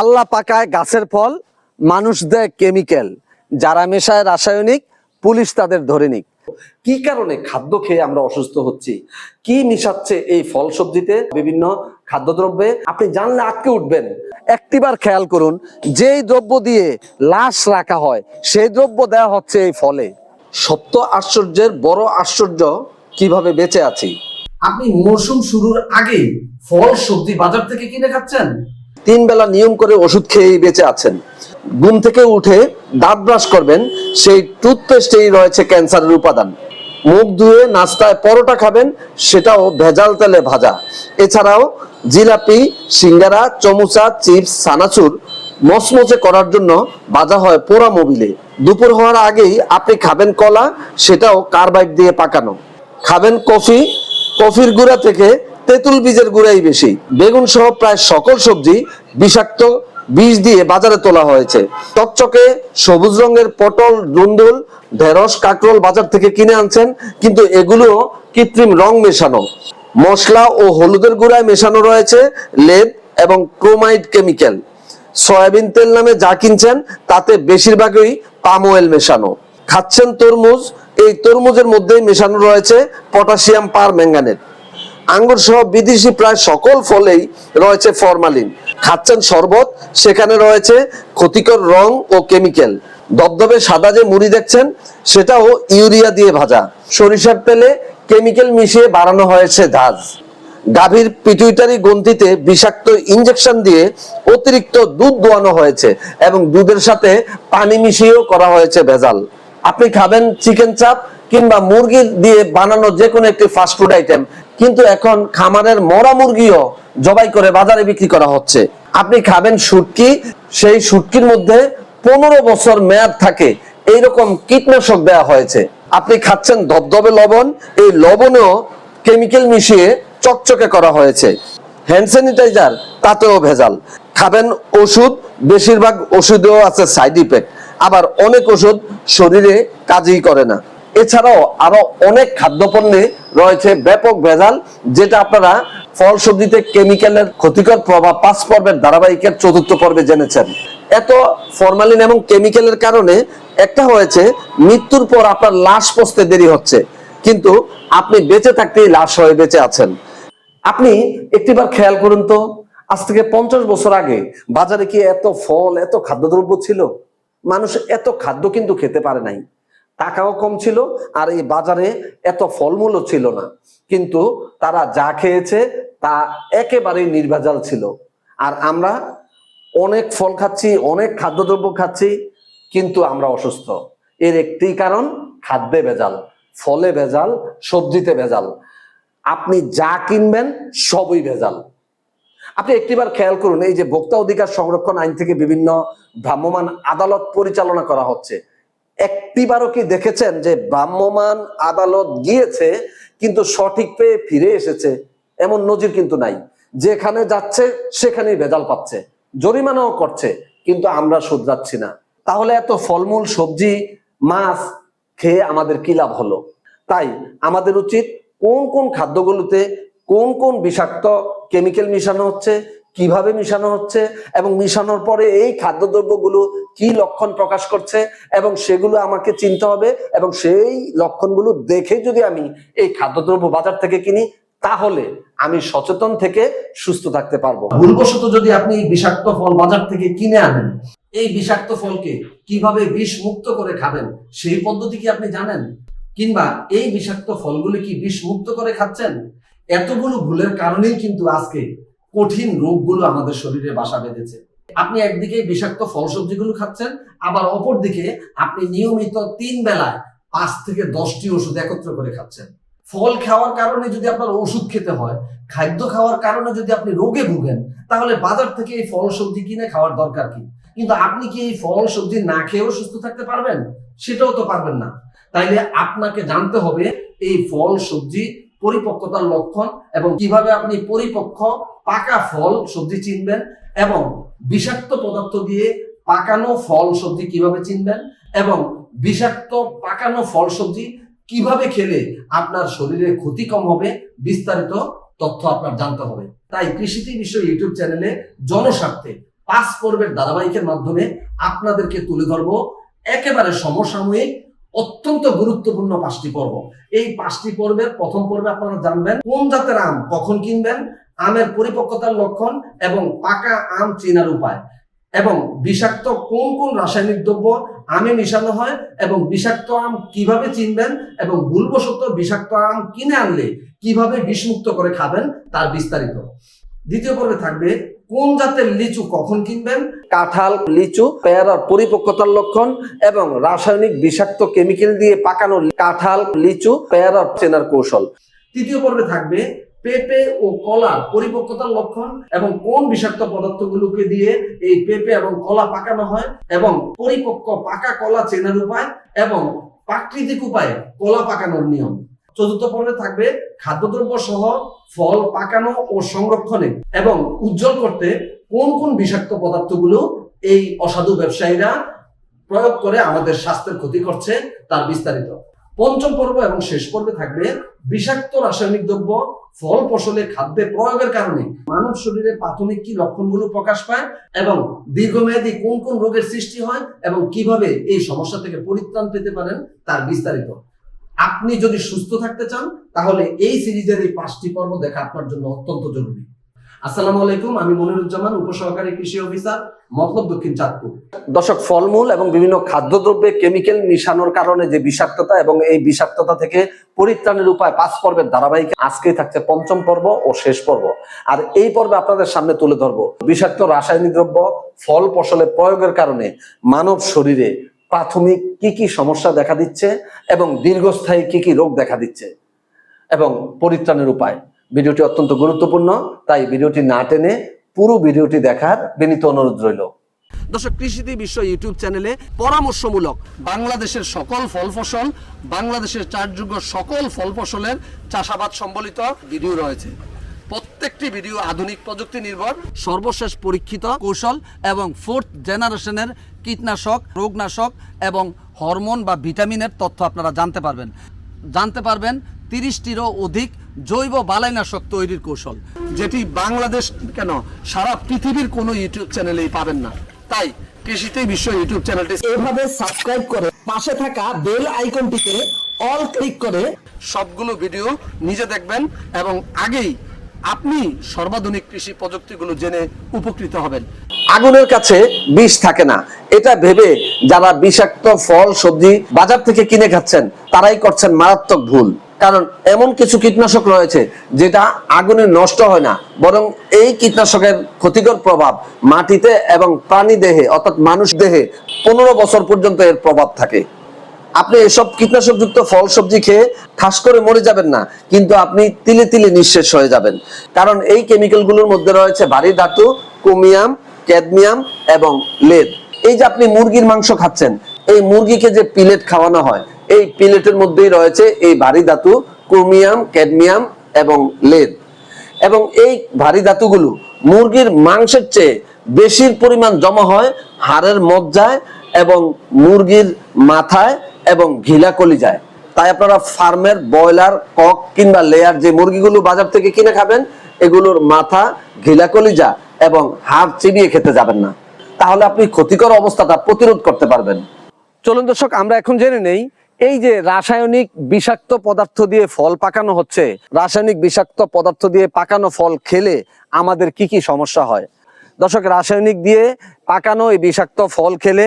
আল্লাহ পাকায় গাছের ফল, মানুষ দেয় কেমিক্যাল যারা মেশায় রাসায়নিক, পুলিশ তাদের ধরে নিক। কি কারণে খাদ্য খেয়ে আমরা অসুস্থ হচ্ছি? কি মিশাচ্ছে এই ফল সবজিতে? বিভিন্ন খাদ্যদ্রব্যে। আপনি জানলে আটকে উঠবেন। একটিবার খেয়াল করুন, যেই দ্রব্য দিয়ে লাশ রাখা হয়, সেই দ্রব্য দেওয়া হচ্ছে এই ফলে। সপ্ত আশ্চর্যের বড় আশ্চর্য কীভাবে বেঁচে আছি? আপনি মৌসুম শুরুর আগে ফল সবজি বাজার থেকে কিনে খাচ্ছেন? তিন বেলা নিয়ম করে ওষুধ খেয়েই বেঁচে আছেন। ঘুম থেকে উঠে দাঁত ব্রাশ করবেন, সেই টুথপেস্টেই রয়েছে ক্যান্সারের উপাদান। মুখ ধুয়ে নাস্তায় পরোটা খাবেন, সেটাও ভেজাল তেলে ভাজা। এছাড়াও জিলাপি, সিঙ্গারা, চমুচা, চিপস সানাচুর মচমচে করার জন্য ভাজা হয় পোড়া মোবিলে। দুপুর হওয়ার আগেই আপনি খাবেন কলা, সেটাও কার্বাইড দিয়ে পাকানো। খাবেন কফি, কফির গুঁড়া থেকে তেঁতুল বীজের গুঁড়াই বেশি। বেগুন সহ প্রায় সকল সবজি বিষাক্ত বীজ দিয়ে বাজারে তোলা হয়েছে। চকচকে সবুজ রঙের পটল দুন্দুল ঢেঁড়স, কাকরোল বাজার থেকে কিনে আনছেন, কিন্তু এগুলো কৃত্রিম রং মেশানো। মশলা ও হলুদের গুঁড়ায় মেশানো রয়েছে লেদ এবং ক্রোমাইড কেমিক্যাল। সয়াবিন তেল নামে যা কিনছেন, তাতে বেশিরভাগই পাম অয়েল মেশানো। খাচ্ছেন তরমুজ, এই তরমুজের মধ্যেই মেশানো রয়েছে পটাশিয়াম পার ম্যাঙ্গানেট। আঙ্গুর সহ বিদেশি প্রায় সকল ফলেই রয়েছে ফরমালিন। খাচ্ছেন শরবত, সেখানে রয়েছে ক্ষতিকর রং ও কেমিক্যাল। দবদবে সাদা যে মুড়ি দেখছেন, সেটাও ইউরিয়া দিয়ে ভাজা। সরিষার তেলে কেমিক্যাল মিশিয়ে বাড়ানো হয়েছে ঝাঁজ। গাভীর পিটুইটারি গ্রন্থিতে বিষাক্ত ইনজেকশন দিয়ে অতিরিক্ত দুধ দোয়ানো হয়েছে এবং দুধের সাথে পানি মিশিয়েও করা হয়েছে ভেজাল। আপনি খাবেন চিকেন চাপ কিংবা মুরগি দিয়ে বানানো যে কোনো একটি ফাস্টফুড আইটেম কিন্তু এখন খামারের মরা মুরগিও জবাই করে বাজারে বিক্রি করা হচ্ছে। আপনি খাবেন শুটকি, সেই শুটকির মধ্যে পনেরো বছর মেয়াদ থাকে, এইরকম কীটনাশক দেওয়া হয়েছে। আপনি খাচ্ছেন ধবধবে লবণ, এই লবণেও কেমিক্যাল মিশিয়ে চকচকে করা হয়েছে। হ্যান্ড স্যানিটাইজার তাতেও ভেজাল। খাবেন ওষুধ, বেশিরভাগ ওষুধেও আছে সাইড ইফেক্ট আবার অনেক ওষুধ শরীরে কাজই করে না। এছাড়াও আরও অনেক খাদ্যপণ্যে রয়েছে ব্যাপক ভেজাল, যেটা আপনারা ফল সবজিতে কেমিক্যালের ক্ষতিকর প্রভাব পাঁচ পর্বের ধারাবাহিকের চতুর্থ পর্বে জেনেছেন। এত ফরমালিন এবং কেমিক্যালের কারণে একটা হয়েছে, মৃত্যুর পর আপনার লাশ পচতে দেরি হচ্ছে, কিন্তু আপনি বেঁচে থাকতেই লাশ হয়ে বেঁচে আছেন। আপনি একটিবার খেয়াল করুন তো, আজ থেকে পঞ্চাশ বছর আগে বাজারে কি এত ফল, এত খাদ্যদ্রব্য ছিল? মানুষ এত খাদ্য কিন্তু খেতে পারে নাই। টাকাও কম ছিল আর এই বাজারে এত ফলমূলও ছিল না। কিন্তু তারা যা খেয়েছে তা একেবারেই নির্ভেজাল ছিল। আর আমরা অনেক ফল খাচ্ছি, অনেক খাদ্যদ্রব্য খাচ্ছি, কিন্তু আমরা অসুস্থ। এর একটি কারণ, খাদ্যে ভেজাল, ফলে ভেজাল, সবজিতে ভেজাল। আপনি যা কিনবেন সবই ভেজাল। আপনি একটিবার খেয়াল করুন, এই যে ভোক্তা অধিকার সংরক্ষণ আইন থেকে বিভিন্ন ভ্রাম্যমাণ আদালত পরিচালনা করা হচ্ছে। একটিবারও কি দেখেছেন যে ভ্রাম্যমাণ আদালত গিয়েছে, কিন্তু সঠিক পেয়ে ফিরে এসেছে? এমন নজির কিন্তু নাই। যেখানে যাচ্ছে, সেখানেই ভেজাল পাচ্ছে। জরিমানাও করছে, কিন্তু আমরা শুধরাচ্ছি না। তাহলে এত ফলমূল সবজি, মাছ খেয়ে আমাদের কি লাভ হলো? তাই আমাদের উচিত কোন কোন খাদ্যগুলোতে কোন কোন বিষাক্ত কেমিক্যাল মিশানো হচ্ছে কীভাবে মিশানো হচ্ছে এবং মিশানোর পরে এই খাদ্যদ্রব্যগুলো কি লক্ষণ প্রকাশ করছে এবং সেগুলো আমাকে চিনতে হবে এবং সেই লক্ষণগুলো দেখে যদি আমি এই খাদ্যদ্রব্য বাজার থেকে কিনি, তাহলে আমি সচেতন থেকে সুস্থ থাকতে পারব। ভুলবশত যদি আপনি এই বিষাক্ত ফল বাজার থেকে কিনে আনেন, এই বিষাক্ত ফলকে কীভাবে বিষ মুক্ত করে খাবেন, সেই পদ্ধতি কি আপনি জানেন? কিংবা এই বিষাক্ত ফলগুলি কি বিষ মুক্ত করে খাচ্ছেন? এতগুলো ভুলের কারণেই কিন্তু আজকে কঠিন রোগগুলো আমাদের শরীরে বাসা বেঁধেছে। আপনি একদিকে বিষাক্ত ফল সবজিগুলো খাচ্ছেন, আবার অপর দিকে আপনি নিয়মিত তিন বেলায় পাঁচ থেকে দশটি ওষুধ একত্র করে খাচ্ছেন। ফল খাওয়ার কারণে যদি আপনার ওষুধ খেতে হয়, খাদ্য খাওয়ার কারণে যদি আপনি রোগে ভুগেন, তাহলে বাজার থেকে এই ফল সবজি কিনে খাওয়ার দরকার কি? কিন্তু আপনি কি এই ফল সবজি না খেয়েও সুস্থ থাকতে পারবেন? সেটাও তো পারবেন না। তাইলে আপনাকে জানতে হবে এই ফল সবজি পরিপক্কতার লক্ষণ এবং কীভাবে আপনি পরিপক্ক পাকা ফল সবজি চিনবেন এবং বিষাক্ত পদার্থ দিয়ে পাকানো ফল সবজি কীভাবে চিনবেন এবং বিষাক্ত পাকানো ফল সবজি কীভাবে খেলে আপনার শরীরে ক্ষতি কম হবে, বিস্তারিত তথ্য আপনার জানতে হবে। তাই কৃষিটি বিষয় ইউটিউব চ্যানেলে জনস্বার্থে পাঁচ পর্বের ধারাবাহিকের মাধ্যমে আপনাদেরকে তুলে ধরবো। একেবারে সমসাময়িক, অত্যন্ত গুরুত্বপূর্ণ পাঁচটি পর্ব। এই পাঁচটি পর্বের প্রথম পর্বে আপনারা জানবেন কোন জাতের আম কখন কিনবেন আমের পরিপক্কতার লক্ষণ এবং পাকা আম চেনার উপায়। এবং বিষাক্ত কোন কোন রাসায়নিক দ্রব্য আমে মিশানো হয় এবং বিষাক্ত আম কীভাবে চিনবেন এবং ভুলবশত বিষাক্ত আম কিনে আনলে কীভাবে বিষমুক্ত করে খাবেন তার বিস্তারিত। দ্বিতীয় পর্বে থাকবে কোন জাতের লিচু কখন কিনবেন? কাঁঠাল লিচু পেয়ারার পরিপক্কতার লক্ষণ এবং রাসায়নিক বিষাক্ত কেমিক্যাল দিয়ে পাকানো কাঁঠাল লিচু পেয়ারার চেনার কৌশল। তৃতীয় পর্বে থাকবে পেঁপে ও কলার পরিপক্কতার লক্ষণ এবং কোন বিষাক্ত পদার্থগুলোকে দিয়ে এই পেঁপে এবং কলা পাকানো হয় এবং পরিপক্ক পাকা কলা চেনার উপায় এবং প্রাকৃতিক উপায়ে কলা পাকানোর নিয়ম। চতুর্থ পর্বে থাকবে খাদ্যদ্রব্য সহ ফল পাকানো ও সংরক্ষণে এবং উজ্জ্বল করতে কোন কোন বিষাক্ত পদার্থগুলো এই অসাধু ব্যবসায়ীরা প্রয়োগ করে আমাদের স্বাস্থ্যের ক্ষতি করছে, তার বিস্তারিত। পঞ্চম পর্ব এবং শেষ পর্বে থাকবে বিষাক্ত রাসায়নিক দ্রব্য, ফল ফসলে খাদ্যে প্রয়োগের কারণে। মানব শরীরে প্রাথমিক কি লক্ষণগুলো প্রকাশ পায় এবং দীর্ঘমেয়াদী কোন কোন রোগের সৃষ্টি হয় এবং কীভাবে এই সমস্যা থেকে পরিত্রাণ পেতে পারেন তার বিস্তারিত। আপনি যদি সুস্থ থাকতে চান, তাহলে এই সিরিজের এই পাঁচটি পর্ব দেখা আপনার জন্য অত্যন্ত জরুরি। আসসালামু আলাইকুম, আমি মনিরুজ্জামান, উপসহকারী কৃষি অফিসার মতলব দক্ষিণ চাঁদপুর। দর্শক, ফলমূল এবং বিভিন্ন খাদ্যদ্রব্যে কেমিক্যাল মিশানোর কারণে যে বিষাক্ততা এবং এই বিষাক্ততা থেকে পরিত্রাণের উপায় পাঁচ পর্বের ধারাবাহিক আজকেই থাকছে পঞ্চম পর্ব ও শেষ পর্ব। আর এই পর্বে আপনাদের সামনে তুলে ধরবো বিষাক্ত রাসায়নিক দ্রব্য, ফল ফসলে প্রয়োগের কারণে মানব শরীরে প্রাথমিক কি কি সমস্যা দেখা দিচ্ছে এবং দীর্ঘস্থায়ী কি কি রোগ দেখা দিচ্ছে এবং পরিত্রাণের উপায়। ভিডিওটি অত্যন্ত গুরুত্বপূর্ণ, তাই ভিডিওটি না টেনে পুরো ভিডিওটি দেখার বিনীত অনুরোধ রইল। দর্শক কৃষিতে বিশ্ব ইউটিউব চ্যানেলে পরামর্শমূলক বাংলাদেশের সকল ফল ফসল, বাংলাদেশের চাষযোগ্য সকল ফল ফসলের চাষাবাদ সম্বলিত ভিডিও রয়েছে। প্রত্যেকটি ভিডিও আধুনিক প্রযুক্তি নির্ভর, সর্বশেষ পরীক্ষিত কৌশল এবং ফোর্থ জেনারেশনের কীটনাশক, রোগনাশক এবং হরমোন বা ভিটামিনের তথ্য আপনারা জানতে পারবেন। জানতে পারবেন তিরিশটিরও অধিক জৈব বালাইনাশক তৈরির কৌশল, যেটি বাংলাদেশ কেন সারা পৃথিবীর কোনো ইউটিউব চ্যানেলেই পাবেন না। তাই কৃষিতেই বিশ্ব ইউটিউব চ্যানেলটি এভাবে সাবস্ক্রাইব করে পাশে থাকা বেল আইকনটিতে অল ক্লিক করে সবগুলো ভিডিও নিজে দেখবেন এবং আগেই আপনি সর্বাধুনিক কৃষি প্রযুক্তিগুলো জেনে উপকৃত হবেন। আগুনের কাছে বিষ থাকে না। এটা ভেবে যারা বিষাক্ত ফল, সবজি বাজার থেকে কিনে খাচ্ছেন, তারাই করছেন মারাত্মক ভুল। কারণ এমন কিছু কীটনাশক রয়েছে যেটা আগুনে নষ্ট হয় না, বরং এই কীটনাশকের ক্ষতিকর প্রভাব মাটিতে এবং প্রাণী দেহে, অর্থাৎ মানুষ দেহে পনেরো বছর পর্যন্ত এর প্রভাব থাকে। আপনি এসব কীটনাশকযুক্ত ফল সবজি খেয়ে ঠাস করে মরে যাবেন না, কিন্তু আপনি তিলে তিলে নিঃশেষ হয়ে যাবেন। কারণ এই কেমিক্যালগুলোর মধ্যে রয়েছে ভারী ধাতু ক্রোমিয়াম ক্যাডমিয়াম এবং লেড এই যে আপনি মুরগির মাংস খাচ্ছেন, এই মুরগিকে যে পিলেট খাওয়ানো হয় এই পিলেটের মধ্যেই রয়েছে এই ভারী ধাতু, ক্রোমিয়াম, ক্যাডমিয়াম এবং লেড এবং এই ভারী ধাতুগুলো মুরগির মাংসের চেয়ে বেশির পরিমাণ জমা হয়, হাড়ের মজ্জায় এবং মুরগির মাথায় এবং ঘিলা কলিজায় তাই আপনারা ফার্মের ব্রয়লার, কক কিংবা লেয়ার যে মুরগিগুলো বাজার থেকে কিনে খাবেন, এগুলোর মাথা ঘিলা কলিজা এবং হাড় চিবিয়ে খেতে যাবেন না। তাহলে আপনি ক্ষতিকর অবস্থাটা প্রতিরোধ করতে পারবেন। চলুন দর্শক, আমরা এখন জেনে নেই এই যে রাসায়নিক বিষাক্ত পদার্থ দিয়ে ফল পাকানো হচ্ছে, রাসায়নিক বিষাক্ত পদার্থ দিয়ে পাকানো ফল খেলে আমাদের কি কি সমস্যা হয়? দর্শক, রাসায়নিক দিয়ে পাকানো এই বিষাক্ত ফল খেলে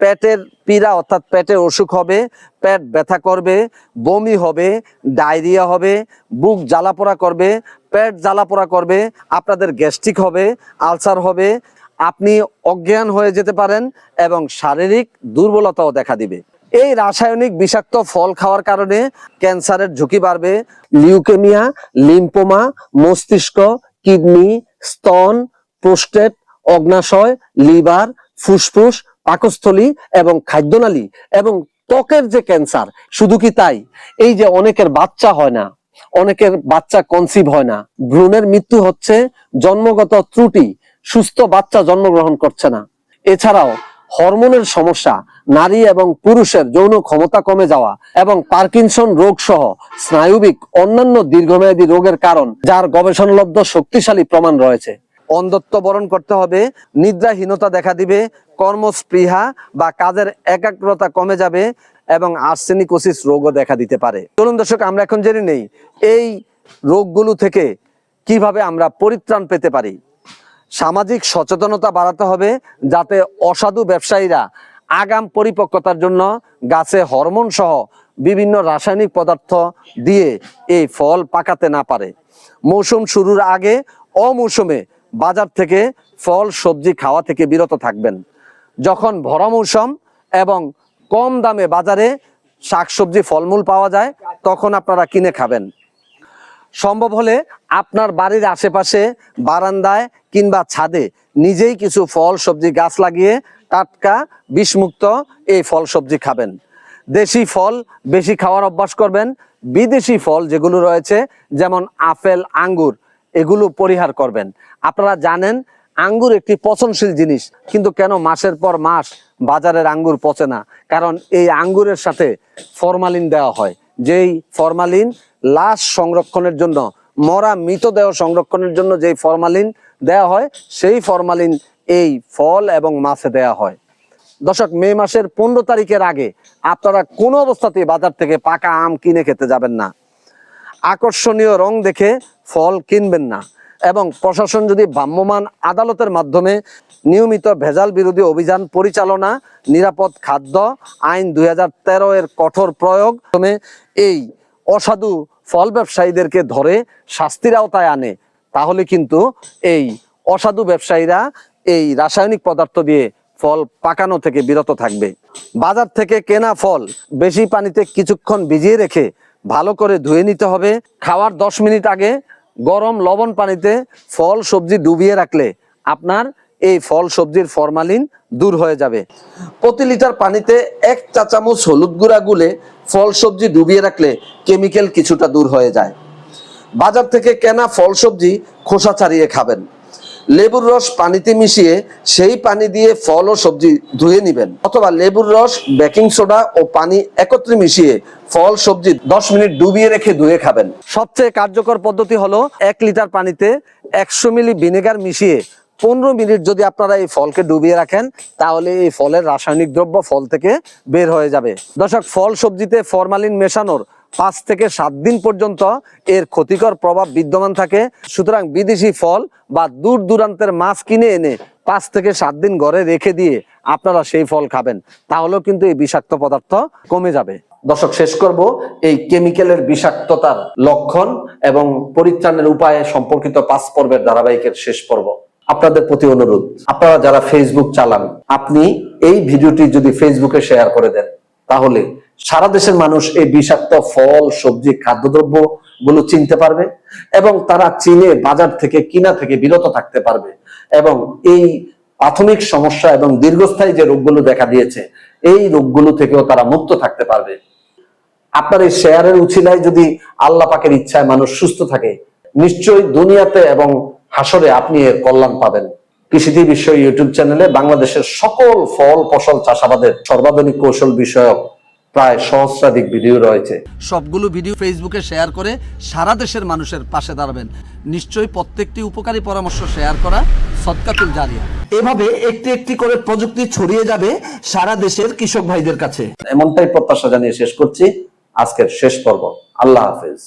পেটের পীড়া, অর্থাৎ পেটে অসুখ হবে, পেট ব্যথা করবে, বমি হবে, ডায়রিয়া হবে, বুক জ্বালাপোড়া করবে, পেট জ্বালাপোড়া করবে, আপনাদের গ্যাস্ট্রিক হবে, আলসার হবে, আপনি অজ্ঞান হয়ে যেতে পারেন এবং শারীরিক দুর্বলতাও দেখা দিবে। এই রাসায়নিক বিষাক্ত ফল খাওয়ার কারণে ক্যান্সারের ঝুঁকি বাড়বে। লিউকেমিয়া লিম্পোমা মস্তিষ্ক, কিডনি, স্তন, প্রোস্টেট, অগ্নাশয়, লিভার, ফুসফুস, পাকস্থলী এবং খাদ্যনালী এবং ত্বকের যে ক্যান্সার, শুধু কি তাই? এই যে অনেকের বাচ্চা হয় না, অনেকের বাচ্চা কনসিভ হয় না, ভ্রূণের মৃত্যু হচ্ছে জন্মগত ত্রুটি, সুস্থ বাচ্চা জন্মগ্রহণ করছে না। এছাড়াও হরমোনের সমস্যা, নারী এবং পুরুষের যৌন ক্ষমতা কমে যাওয়া এবং পার্কিনসন রোগ সহ স্নায়ুবিক অন্যান্য দীর্ঘমেয়াদী রোগের কারণ, যার গবেষণালব্ধ শক্তিশালী প্রমাণ রয়েছে। অন্ধত্ব বরণ করতে হবে, নিদ্রাহীনতা দেখা দিবে, কর্মস্পৃহা বা কাজের একাগ্রতা কমে যাবে এবং আর্সেনিকোসিস রোগও দেখা দিতে পারে। চলুন দর্শক, আমরা এখন জেনে নেই, এই রোগগুলো থেকে কীভাবে আমরা পরিত্রাণ পেতে পারি? সামাজিক সচেতনতা বাড়াতে হবে যাতে অসাধু ব্যবসায়ীরা আগাম পরিপক্কতার জন্য গাছে হরমোন সহ বিভিন্ন রাসায়নিক পদার্থ দিয়ে এই ফল পাকাতে না পারে। মৌসুম শুরুর আগে অমৌসুমে বাজার থেকে ফল, সবজি খাওয়া থেকে বিরত থাকবেন। যখন ভরা মৌসুম এবং কম দামে বাজারে শাকসবজি, ফলমূল পাওয়া যায়, তখন আপনারা কিনে খাবেন। সম্ভব হলে আপনার বাড়ির আশেপাশে, বারান্দায় কিংবা ছাদে নিজেই কিছু ফল, সবজি, গাছ লাগিয়ে টাটকা, বিষমুক্ত এই ফল, সবজি খাবেন। দেশি ফল বেশি খাওয়ার অভ্যাস করবেন। বিদেশি ফল যেগুলো রয়েছে, যেমন আপেল, আঙ্গুর, এগুলো পরিহার করবেন। আপনারা জানেন, আঙ্গুর একটি পচনশীল জিনিস, কিন্তু কেন মাসের পর মাস বাজারের আঙ্গুর পচে না? কারণ এই আঙ্গুরের সাথে ফরমালিন দেওয়া হয়। যেই ফরমালিন লাশ সংরক্ষণের জন্য, মরা মৃতদেহ সংরক্ষণের জন্য যেই ফরমালিন দেয়া হয়, সেই ফরমালিন এই ফল এবং মাছে দেয়া হয়। দর্শক, মে মাসের পনেরো তারিখের আগে আপনারা কোনো অবস্থাতে বাজার থেকে পাকা আম কিনে খেতে যাবেন না। আকর্ষণীয় রং দেখে ফল কিনবেন না। এবং প্রশাসন যদি ভ্রাম্যমাণ আদালতের মাধ্যমে নিয়মিত ভেজাল বিরোধী অভিযান পরিচালনা, নিরাপদ খাদ্য আইন দুই এর কঠোর প্রয়োগ এই অসাধু ফল ব্যবসায়ীদেরকে ধরে শাস্তির আওতায় আনে, তাহলে কিন্তু এই অসাধু ব্যবসায়ীরা এই রাসায়নিক পদার্থ দিয়ে ফল পাকানো থেকে বিরত থাকবে। বাজার থেকে কেনা ফল বেশি পানিতে কিছুক্ষণ ভিজিয়ে রেখে ভালো করে ধুয়ে নিতে হবে। খাওয়ার দশ মিনিট আগে গরম লবণ পানিতে ফল, সবজি ডুবিয়ে রাখলে আপনার এই ফল, সবজির ফরমালিন দূর হয়ে যাবে। প্রতি লিটার পানিতে এক চা চামচ হলুদ গুঁড়া গুলে ফল, সবজি ডুবিয়ে রাখলে কেমিক্যাল কিছুটা দূর হয়ে যায়। বাজার থেকে কেনা ফল, সবজি খোসা ছাড়িয়ে খাবেন। লেবুর রস পানিতে মিশিয়ে সেই পানি দিয়ে ফল ও সবজি ধুয়ে নেবেন। অথবা লেবুর রস, বেকিং সোডা ও পানি একত্রে মিশিয়ে ফল, সবজি দশ মিনিট ডুবিয়ে রেখে ধুয়ে খাবেন। সবচেয়ে কার্যকর পদ্ধতি হলো এক লিটার পানিতে একশো মিলি ভিনেগার মিশিয়ে পনেরো মিনিট যদি আপনারা এই ফলকে ডুবিয়ে রাখেন, তাহলে এই ফলের রাসায়নিক দ্রব্য ফল থেকে বের হয়ে যাবে। দর্শক, ফল সবজিতে ফরমালিন মেশানোর পাঁচ থেকে সাত দিন পর্যন্ত এর ক্ষতিকর প্রভাব বিদ্যমান থাকে। সুতরাং বিদেশি ফল বা দূর দূরান্তের মাছ কিনে এনে পাঁচ থেকে সাত দিন ঘরে রেখে দিয়ে আপনারা সেই ফল খাবেন। তাহলেও কিন্তু এই বিষাক্ত পদার্থ কমে যাবে। দর্শক, শেষ করব এই কেমিক্যালের বিষাক্ততার লক্ষণ এবং পরিত্রাণের উপায়ে সম্পর্কিত পাঁচ পর্বের ধারাবাহিকের শেষ পর্ব। আপনাদের প্রতি অনুরোধ। আপনারা যারা ফেসবুক চালান, আপনি এই ভিডিওটি যদি ফেসবুকে শেয়ার করে দেন, তাহলে সারা দেশের মানুষ এই বিষাক্ত ফল, সবজি, খাদ্যদ্রব্যগুলো চিনতে পারবে এবং তারা চিনে বাজার থেকে, কিনা থেকে বিরত থাকতে পারবে এবং এই প্রাথমিক সমস্যা এবং দীর্ঘস্থায়ী যে রোগগুলো দেখা দিয়েছে, এই রোগগুলো থেকেও তারা মুক্ত থাকতে পারবে। আপনার এই শেয়ারের উছিলায় যদি আল্লাহ পাকের ইচ্ছায় মানুষ সুস্থ থাকে, নিশ্চয়ই দুনিয়াতে এবং হাসরে আপনি এর কল্যাণ পাবেন। কৃষিধি বিশ্ব ইউটিউব চ্যানেলে বাংলাদেশের সকল ফল ফসল চাষাবাদের সর্বাধুনিক কৌশল বিষয়ক প্রায় সহস্রাধিক ভিডিও রয়েছে। সবগুলো ভিডিও ফেসবুকে শেয়ার করে সারা দেশের মানুষের পাশে দাঁড়াবেন। নিশ্চয়ই প্রত্যেকটি উপকারী পরামর্শ শেয়ার করা সৎকাতুল জারিয়া। এভাবে একটি একটি করে প্রযুক্তি ছড়িয়ে যাবে সারা দেশের কৃষক ভাইদের কাছে। এমনটাই প্রত্যাশা জানিয়ে শেষ করছি। আজকের শেষ পর্ব। আল্লাহ হাফেজ।